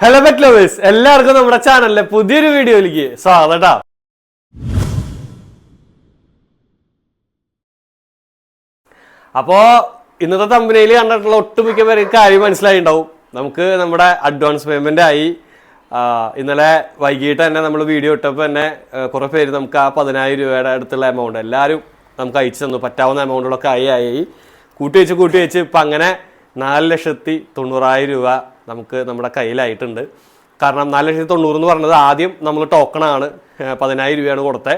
Hello pet lovers എല്ലാവർക്കും നമ്മുടെ ചാനലിലെ പുതിയൊരു വീഡിയോയിലേക്ക് സ്വാഗതം. അപ്പോ ഇന്നത്തെ തമ്പനയിൽ കണ്ടിട്ടുള്ള ഒട്ടുമിക്ക പേർക്ക് കാര്യം മനസ്സിലായിണ്ടാവും നമുക്ക് നമ്മുടെ അഡ്വാൻസ് പേയ്മെന്റ് ആയി ഇന്നലെ വൈകിട്ട് തന്നെ നമ്മൾ വീഡിയോ ഇട്ടപ്പോൾ തന്നെ കുറെ പേര് നമുക്ക് ആ പതിനായിരം രൂപയുടെ അടുത്തുള്ള എമൗണ്ട് എല്ലാവരും നമുക്ക് അയച്ചു തന്നു. പറ്റാവുന്ന എമൗണ്ടുകളൊക്കെ ആയി ആയി. കൂട്ടി വെച്ച് കൂട്ടി വെച്ച് ഇപ്പം അങ്ങനെ നാല് ലക്ഷത്തി തൊണ്ണൂറായിരം രൂപ നമുക്ക് നമ്മുടെ കയ്യിലായിട്ടുണ്ട്. കാരണം നാല് ലക്ഷത്തി തൊണ്ണൂറ് എന്ന് പറഞ്ഞത് ആദ്യം നമ്മൾ ടോക്കണാണ് പതിനായിരം രൂപയാണ് കൊടുത്തത്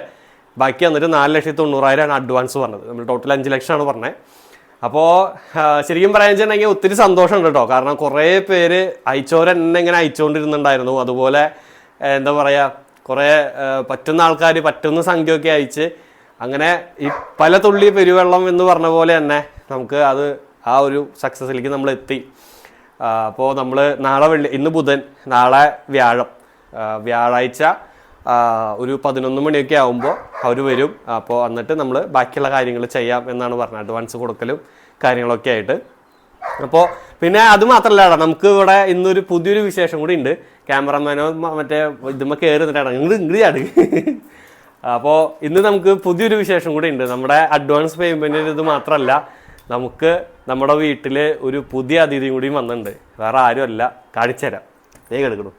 ബാക്കി എന്നിട്ട് നാല് ലക്ഷത്തി തൊണ്ണൂറായിരമാണ് അഡ്വാൻസ് പറഞ്ഞത്. നമ്മൾ ടോട്ടൽ അഞ്ച് ലക്ഷമാണ് പറഞ്ഞത് അപ്പോൾ ശരിക്കും പറയാൻ വെച്ചിട്ടുണ്ടെങ്കിൽ ഒത്തിരി സന്തോഷമുണ്ട് കേട്ടോ. കാരണം കുറേ പേര് അയച്ചോരെ എന്നെ ഇങ്ങനെ അയച്ചുകൊണ്ടിരുന്നുണ്ടായിരുന്നു. അതുപോലെ എന്താ പറയുക കുറേ പറ്റുന്ന ആൾക്കാർ പറ്റുന്ന സംഖ്യയൊക്കെ അയച്ച് അങ്ങനെ ഈ പല തുള്ളി പെരുവെള്ളം എന്ന് പറഞ്ഞ പോലെ തന്നെ നമുക്ക് അത് ആ ഒരു സക്സസ്സിലേക്ക് നമ്മൾ എത്തി അപ്പോൾ നമ്മൾ നാളെ വെള്ളി ഇന്ന് ബുധൻ നാളെ വ്യാഴം. വ്യാഴാഴ്ച ഒരു പതിനൊന്ന് മണിയൊക്കെ ആകുമ്പോൾ അവർ വരും. അപ്പോൾ എന്നിട്ട് നമ്മൾ ബാക്കിയുള്ള കാര്യങ്ങൾ ചെയ്യാം എന്നാണ് പറഞ്ഞത്. അഡ്വാൻസ് കൊടുക്കലും കാര്യങ്ങളൊക്കെ ആയിട്ട്. അപ്പോൾ പിന്നെ അത് മാത്രമല്ല നമുക്ക് ഇവിടെ ഇന്നൊരു പുതിയൊരു വിശേഷം കൂടി ഉണ്ട്. ക്യാമറമാനോ മറ്റേ ഇതുമ്മ കയറി നിന്നിട്ടാണ് ഇങ്ങോട്ട് ഇങ്ങോട്ട് ചാട്. അപ്പോൾ ഇന്ന് നമുക്ക് പുതിയൊരു വിശേഷം കൂടി ഉണ്ട്. നമ്മുടെ അഡ്വാൻസ് പേയ്മെന്റിന് ഇത് മാത്രമല്ല നമുക്ക് നമ്മുടെ വീട്ടിൽ ഒരു പുതിയ അതിഥിയും കൂടി വന്നിട്ടുണ്ട്. വേറെ ആരുമല്ല. കാണിച്ചുതരാം. വേഗം എടുക്കണം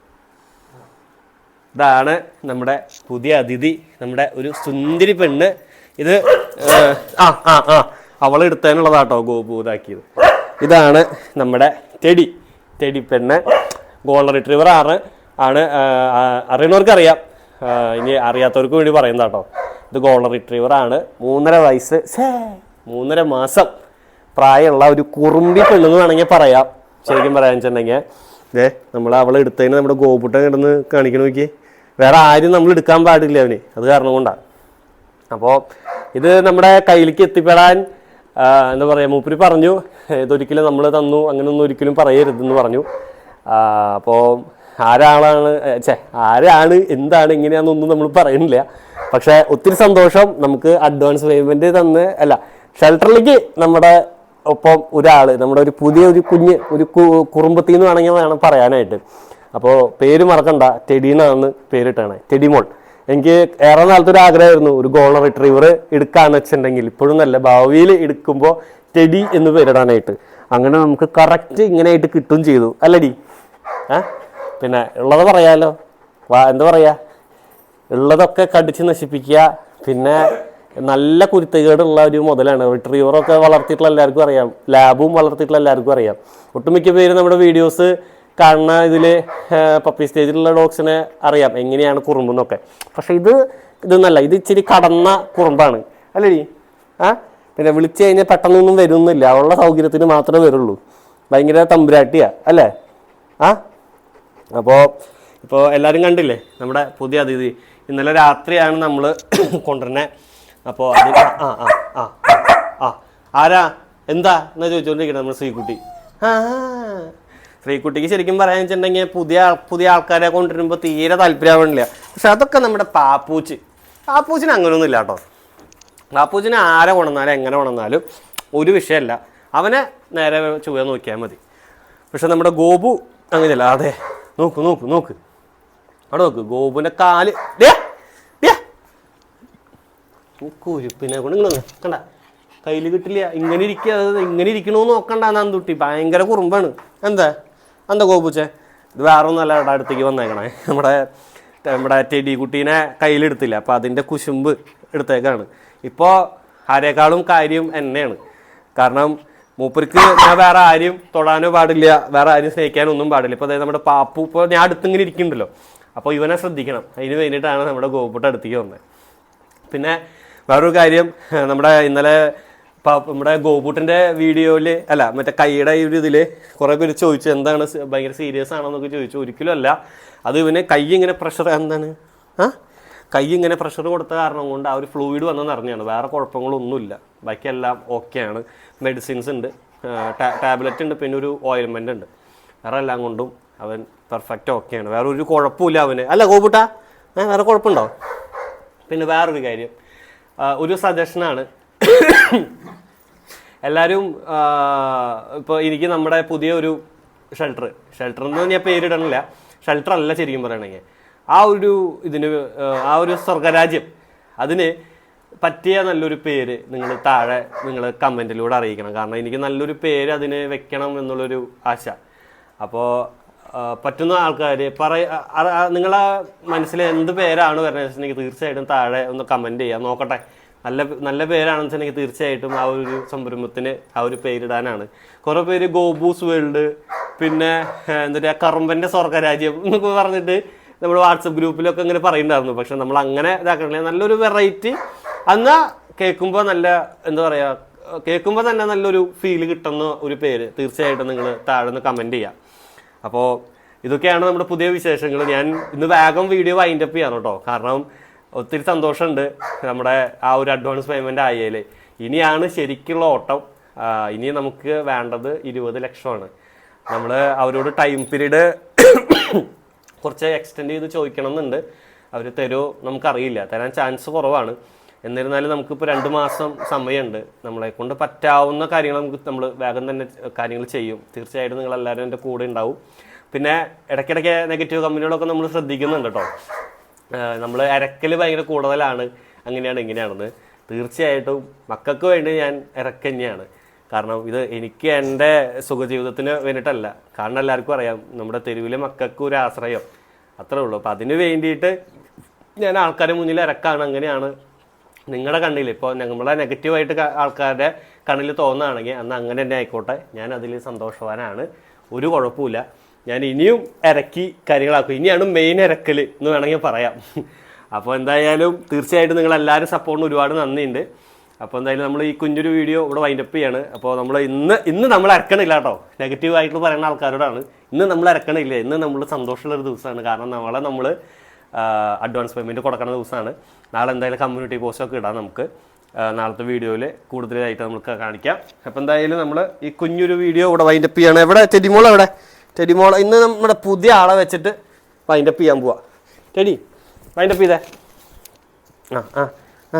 ഇതാണ് നമ്മുടെ പുതിയ അതിഥി നമ്മുടെ ഒരു സുന്ദരി പെണ്ണ്. ഇത് ആ ആ ആ അവൾ എടുത്തതിനുള്ളതാട്ടോ ഗോപു ഇതാക്കിയത്. ഇതാണ് നമ്മുടെ തെടി തെടി പെണ്ണ്. ഗോൾഡൻ റിട്രീവർ ആണ്. ആണ് അറിയാം ഇനി അറിയാത്തവർക്ക് വേണ്ടി പറയുന്നതാട്ടോ. ഇത് ഗോൾഡൻ റിട്രീവർ ആണ്. മൂന്നര വയസ്സ് മൂന്നര മാസം. പ്രായമുള്ള ഒരു കുറുമ്പി പെണ്ണെന്ന് വേണമെങ്കിൽ പറയാം. ശരിക്കും പറയാൻ വെച്ചിട്ടുണ്ടെങ്കിൽ ദേ നമ്മൾ അവളെ എടുത്തതിന് നമ്മുടെ ഗോപുട്ടൻ കിടന്ന് കാണിക്കണ നോക്കി വേറെ ആരും നമ്മൾ എടുക്കാൻ പാടില്ല അവന്. അത് കാരണം കൊണ്ടാണ് അപ്പോൾ ഇത് നമ്മുടെ കയ്യിലേക്ക് എത്തിപ്പെടാൻ എന്താ പറയുക മൂപ്പര് പറഞ്ഞു ഇതൊരിക്കലും നമ്മൾ തന്നു അങ്ങനെയൊന്നും ഒരിക്കലും പറയരുതെന്ന് പറഞ്ഞു. അപ്പോൾ ആരാളാണ് ഛേ ആരാണ് എന്താണ് എങ്ങനെയാണെന്നൊന്നും നമ്മൾ പറയുന്നില്ല. പക്ഷേ ഒത്തിരി സന്തോഷം നമുക്ക് അഡ്വാൻസ് പേയ്മെന്റ് തന്ന് അല്ല ഷെൽട്ടറിലേക്ക് നമ്മുടെ ഒപ്പം ഒരാൾ നമ്മുടെ ഒരു പുതിയ ഒരു കുഞ്ഞ് ഒരു കുറുമ്പത്തിൽ കുറുമ്പത്തി എന്ന് വേണമെങ്കിൽ വേണം പറയാനായിട്ട്. അപ്പോൾ പേര് മറക്കണ്ട ടെഡീനാണ് പേരിട്ടാണ് ടെഡിമോൾ. എനിക്ക് ഏറെ നാളത്തെ ഒരു ആഗ്രഹമായിരുന്നു ഒരു ഗോൾഡൻ റിട്രീവർ എടുക്കാന്ന് വെച്ചിട്ടുണ്ടെങ്കിൽ. ഇപ്പോഴും നല്ല ഭാവിയിൽ എടുക്കുമ്പോൾ ടെഡി എന്ന് പേരിടാനായിട്ട്. അങ്ങനെ നമുക്ക് കറക്റ്റ് ഇങ്ങനെയായിട്ട് കിട്ടും ചെയ്തു. അല്ലടി? ഏ പിന്നെ ഉള്ളത് പറയാലോ? വാ എന്താ പറയാ? ഉള്ളതൊക്കെ കടിച്ച് നശിപ്പിക്കുക പിന്നെ നല്ല കുരുത്തക്കേടുള്ള ഒരു മുതലാണ്. റിട്രീവറൊക്കെ വളർത്തിയിട്ടുള്ള എല്ലാവർക്കും അറിയാം. ലാബും വളർത്തിയിട്ടുള്ള എല്ലാവർക്കും അറിയാം. ഒട്ടുമിക്ക പേര് നമ്മുടെ വീഡിയോസ് കാണുന്ന ഇതിൽ പപ്പി സ്റ്റേജിലുള്ള ഡോഗ്സിനെ അറിയാം. എങ്ങനെയാണ് കുറുമ്പെന്നൊക്കെ പക്ഷെ ഇത് ഇതൊന്നല്ല ഇത് ഇച്ചിരി കടന്ന കുറുമ്പാണ്. അല്ലേ ആ? പിന്നെ വിളിച്ചു കഴിഞ്ഞാൽ പെട്ടെന്നൊന്നും വരുന്നില്ല. അവളുടെ സൗകര്യത്തിന് മാത്രമേ വരുള്ളൂ. ഭയങ്കര തമ്പുരാട്ടിയാ. അല്ലേ? ആ? അപ്പോൾ ഇപ്പോൾ എല്ലാവരും കണ്ടില്ലേ? നമ്മുടെ പുതിയ അതിഥി. ഇന്നലെ രാത്രിയാണ് നമ്മൾ കൊണ്ടുവരുന്നത് അപ്പോൾ അത് ആ ആ ആ ആ ആരാ? എന്താ? എന്നാ ചോദിച്ചോണ്ടിരിക്കണം നമ്മൾ ശ്രീകുട്ടി. ആ ശ്രീകുട്ടിക്ക് ശരിക്കും പറയാൻ വെച്ചിട്ടുണ്ടെങ്കിൽ പുതിയ പുതിയ ആൾക്കാരെ കൊണ്ടുവരുമ്പോൾ തീരെ താല്പര്യമാവണില്ല. പക്ഷെ അതൊക്കെ നമ്മുടെ പാപ്പൂച്ച്. പാപ്പൂച്ചിന് അങ്ങനെയൊന്നും ഇല്ല കേട്ടോ. പാപ്പൂച്ചിന് ആരെ കൊണ്ടുവന്നാലും എങ്ങനെ കൊണ്ടുവന്നാലും ഒരു വിഷയമല്ല. അവനെ നേരെ ചുവ നോക്കിയാൽ മതി. പക്ഷെ നമ്മുടെ ഗോപു അങ്ങനെയല്ല. അതെ നോക്ക് നോക്ക് നോക്ക്. അവിടെ നോക്ക്. ഗോപുവിന്റെ കാൽ. ഡേ. കുരുപ്പിനെ കൊണ്ട് നിങ്ങൾ കണ്ട? കയ്യിൽ കിട്ടില്ല. ഇങ്ങനെ ഇരിക്കുക ഇങ്ങനെ ഇരിക്കണമെന്ന് നോക്കണ്ട നന്തുട്ടി ഭയങ്കര കുറുമ്പാണ്. എന്താ? എന്താ കോപ്പിച്ചേ ഇത് വേറെ ഒന്നല്ല ഇവിടെ അടുത്തേക്ക് വന്നേക്കണേ. നമ്മുടെ നമ്മുടെ ടെഡി കുട്ടീനെ കയ്യിലെടുത്തില്ല. അപ്പോൾ അതിന്റെ കുശുമ്പ് എടുത്തേക്കാണ്. ഇപ്പോൾ ആരേക്കാളും കാര്യം എന്നെയാണ്. കാരണം മൂപ്പർക്ക് ഞാൻ വേറെ ആരും തൊടാനോ പാടില്ല. വേറെ ആരും സ്നേഹിക്കാനോ ഒന്നും പാടില്ല. ഇപ്പോൾ അതായത് നമ്മുടെ പാപ്പു ഇപ്പോൾ ഞാൻ അടുത്തിങ്ങനെ ഇരിക്കുന്നുണ്ടല്ലോ. അപ്പോൾ ഇവനെ ശ്രദ്ധിക്കണം. അതിന് വേണ്ടിയിട്ടാണ് നമ്മുടെ ഗോപുട്ട് അടുത്തേക്ക് വന്നത് പിന്നെ വേറൊരു കാര്യം നമ്മുടെ ഇന്നലെ നമ്മുടെ ഗോപൂട്ടിന്റെ വീഡിയോയിൽ അല്ല മറ്റേ കൈയുടെ ഒരു ഇതിൽ കുറേ പേര് ചോദിച്ചു എന്താണ് ഭയങ്കര സീരിയസ് ആണോ എന്നൊക്കെ ചോദിച്ചു. ഒരിക്കലും അല്ല. അത് ഇവന് കൈ ഇങ്ങനെ പ്രഷർ എന്താണ്? ആ? കൈ ഇങ്ങനെ പ്രഷർ കൊടുത്ത കാരണം കൊണ്ട് ആ ഒരു ഫ്ലൂയിഡ് വന്നെന്ന് അറിഞ്ഞാണ് വേറെ കുഴപ്പങ്ങളൊന്നുമില്ല. ബാക്കിയെല്ലാം ഓക്കെയാണ് മെഡിസിൻസ് ഉണ്ട്. ടാബ്ലറ്റ് ഉണ്ട്. പിന്നെ ഒരു ഓയിൽമെന്റ് ഉണ്ട്. വേറെ എല്ലാം കൊണ്ടും അവൻ പെർഫെക്റ്റ് ഓക്കെയാണ് വേറെ ഒരു കുഴപ്പമില്ല അവന്. അല്ല ഗോപൂട്ടാ വേറെ കുഴപ്പമുണ്ടോ? പിന്നെ വേറൊരു കാര്യം. ഒരു സജഷനാണ്. എല്ലാവരും ഇപ്പോൾ എനിക്ക് നമ്മുടെ പുതിയ ഒരു ഷെൽട്ടർ. ഷെൽട്ടർ എന്ന് ഞാൻ പേരിടണില്ല. ഷെൽട്ടർ അല്ല ശരിക്കും പറയണെങ്കിൽ. ആ ഒരു ഇതിന് ആ ഒരു സ്വർഗരാജ്യം. അതിന് പറ്റിയ നല്ലൊരു പേര് നിങ്ങൾ താഴെ നിങ്ങൾ കമന്റിലൂടെ അറിയിക്കണം. കാരണം എനിക്ക് നല്ലൊരു പേര് അതിന് വെക്കണം എന്നുള്ളൊരു ആശ. അപ്പോൾ പറ്റുന്ന ആൾക്കാർ പറയ നിങ്ങളെ മനസ്സിൽ എന്ത് പേരാണ് വരുന്നത് വെച്ചിട്ടുണ്ടെങ്കിൽ തീർച്ചയായിട്ടും താഴെ ഒന്ന് കമന്റ് ചെയ്യാം. നോക്കട്ടെ. നല്ല നല്ല പേരാണെന്ന് വെച്ചിട്ടുണ്ടെങ്കിൽ തീർച്ചയായിട്ടും ആ ഒരു സംരംഭത്തിന് ആ ഒരു പേരിടാനാണ്. കുറേ പേര് ഗോബൂസ് വേൾഡ് പിന്നെ എന്താ പറയുക കറുമ്പന്റെ സ്വർഗരാജ്യം എന്നൊക്കെ പറഞ്ഞിട്ട് നമ്മൾ വാട്സപ്പ് ഗ്രൂപ്പിലൊക്കെ ഇങ്ങനെ പറയുന്നുണ്ടായിരുന്നു. പക്ഷെ നമ്മൾ അങ്ങനെ ഇതാക്കണില്ല. നല്ലൊരു വെറൈറ്റി അന്ന് കേൾക്കുമ്പോൾ നല്ല എന്താ പറയുക കേൾക്കുമ്പോൾ തന്നെ നല്ലൊരു ഫീൽ കിട്ടുന്ന ഒരു പേര്. തീർച്ചയായിട്ടും നിങ്ങൾ താഴെ നിന്ന് കമന്റ് ചെയ്യുക അപ്പോൾ ഇതൊക്കെയാണ് നമ്മുടെ പുതിയ വിശേഷങ്ങൾ ഞാൻ ഇന്ന് വേഗം വീഡിയോ വൈൻഡ് അപ്പ് ചെയ്യാണ് കേട്ടോ കാരണം ഒത്തിരി സന്തോഷമുണ്ട് നമ്മുടെ ആ ഒരു അഡ്വാൻസ് പേയ്മെന്റ് ആയതിൽ ഇനിയാണ് ശരിക്കുള്ള ഓട്ടം. ഇനി നമുക്ക് വേണ്ടത് ഇരുപത് ലക്ഷമാണ്. നമ്മൾ അവരോട് ടൈം പീരീഡ് കുറച്ച് എക്സ്റ്റെൻഡ് ചെയ്ത് ചോദിക്കണം എന്നുണ്ട് അവർ തരുമോ നമുക്കറിയില്ല. തരാൻ ചാൻസ് കുറവാണ്. എന്നിരുന്നാലും നമുക്കിപ്പോൾ രണ്ട് മാസം സമയമുണ്ട്. നമ്മളെ കൊണ്ട് പറ്റാവുന്ന കാര്യങ്ങൾ നമുക്ക് നമ്മൾ വേഗം തന്നെ കാര്യങ്ങൾ ചെയ്യും. തീർച്ചയായിട്ടും നിങ്ങൾ എല്ലാവരും എന്റെ കൂടെ ഉണ്ടാവും. പിന്നെ ഇടയ്ക്കിടയ്ക്ക് നെഗറ്റീവ് കമ്പനികളൊക്കെ നമ്മൾ ശ്രദ്ധിക്കുന്നുണ്ട് കേട്ടോ. നമ്മൾ ഇരക്കൽ ഭയങ്കര കൂടുതലാണ്. അങ്ങനെയാണ് ഇങ്ങനെയാണെന്ന്. തീർച്ചയായിട്ടും മക്കൾക്ക് വേണ്ടി ഞാൻ ഇറക്ക തന്നെയാണ്. കാരണം ഇത് എനിക്ക് എന്റെ സുഖജീവിതത്തിന് വേണ്ടിയിട്ടല്ല. കാരണം എല്ലാവർക്കും അറിയാം നമ്മുടെ തെരുവിലെ മക്കൾക്ക് ഒരു ആശ്രയം. അത്രേ ഉള്ളൂ. അപ്പം അതിന് വേണ്ടിയിട്ട് ഞാൻ ആൾക്കാരുടെ മുന്നിൽ ഇറക്കാണ്. അങ്ങനെയാണ് നിങ്ങളുടെ കണ്ണിൽ ഇപ്പോൾ നമ്മളെ നെഗറ്റീവായിട്ട് ആൾക്കാരുടെ കണ്ണിൽ തോന്നുകയാണെങ്കിൽ അന്ന് അങ്ങനെ തന്നെ ആയിക്കോട്ടെ. ഞാൻ അതിൽ സന്തോഷവാനാണ്. ഒരു കുഴപ്പമില്ല ഞാൻ ഇനിയും ഇറക്കി കാര്യങ്ങളാക്കും. ഇനിയാണ് മെയിൻ ഇറക്കൽ എന്ന് വേണമെങ്കിൽ പറയാം. അപ്പോൾ എന്തായാലും തീർച്ചയായിട്ടും നിങ്ങളെല്ലാവരും സപ്പോർട്ടിന് ഒരുപാട് നന്ദിയുണ്ട്. അപ്പോൾ എന്തായാലും നമ്മൾ ഈ കുഞ്ഞൊരു വീഡിയോ ഇവിടെ വൈൻഡപ്പ് ചെയ്യാണ്. അപ്പോൾ നമ്മൾ ഇന്ന് ഇന്ന് നമ്മൾ ഇറക്കണില്ല കേട്ടോ. നെഗറ്റീവ് ആയിട്ട് പറയുന്ന ആൾക്കാരോടാണ്. ഇന്ന് നമ്മൾ ഇറക്കണില്ല ഇന്ന് നമ്മൾ സന്തോഷമുള്ള ഒരു ദിവസമാണ്. കാരണം നമ്മളെ നമ്മൾ അഡ്വാൻസ് പേയ്മെന്റ് കൊടുക്കുന്ന ദിവസമാണ്. നാളെ എന്തായാലും കമ്മ്യൂണിറ്റി പോസ്റ്റൊക്കെ ഇടാം നമുക്ക്. നാളത്തെ വീഡിയോയിൽ കൂടുതലായിട്ട് നമുക്ക് കാണിക്കാം. അപ്പോൾ എന്തായാലും നമ്മൾ ഈ കുഞ്ഞൊരു വീഡിയോ ഇവിടെ വൈൻഡപ്പ് ചെയ്യണം. എവിടെ? ടെഡിമോൾ എവിടെ? ടെഡിമോൾ ഇന്ന് നമ്മുടെ പുതിയ ആളെ വെച്ചിട്ട് വൈൻഡപ്പ് ചെയ്യാൻ പോവാം. ടെഡി വൈൻഡപ്പ് ചെയ്തേ. ആ ആ ആ.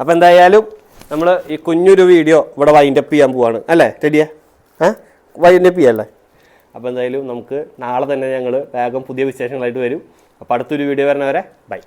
അപ്പോൾ എന്തായാലും നമ്മൾ ഈ കുഞ്ഞൊരു വീഡിയോ ഇവിടെ വൈൻഡപ്പ് ചെയ്യാൻ പോവാണ്. അല്ലേ ടെഡിയ ആ വൈൻഡപ്പ് ചെയ്യല്ലേ? അപ്പോൾ എന്തായാലും നമുക്ക് നാളെ തന്നെ ഞങ്ങൾ വേഗം പുതിയ വിശേഷങ്ങളായിട്ട് വരും. അപ്പോൾ അടുത്തൊരു വീഡിയോ വരണവരെ ബൈ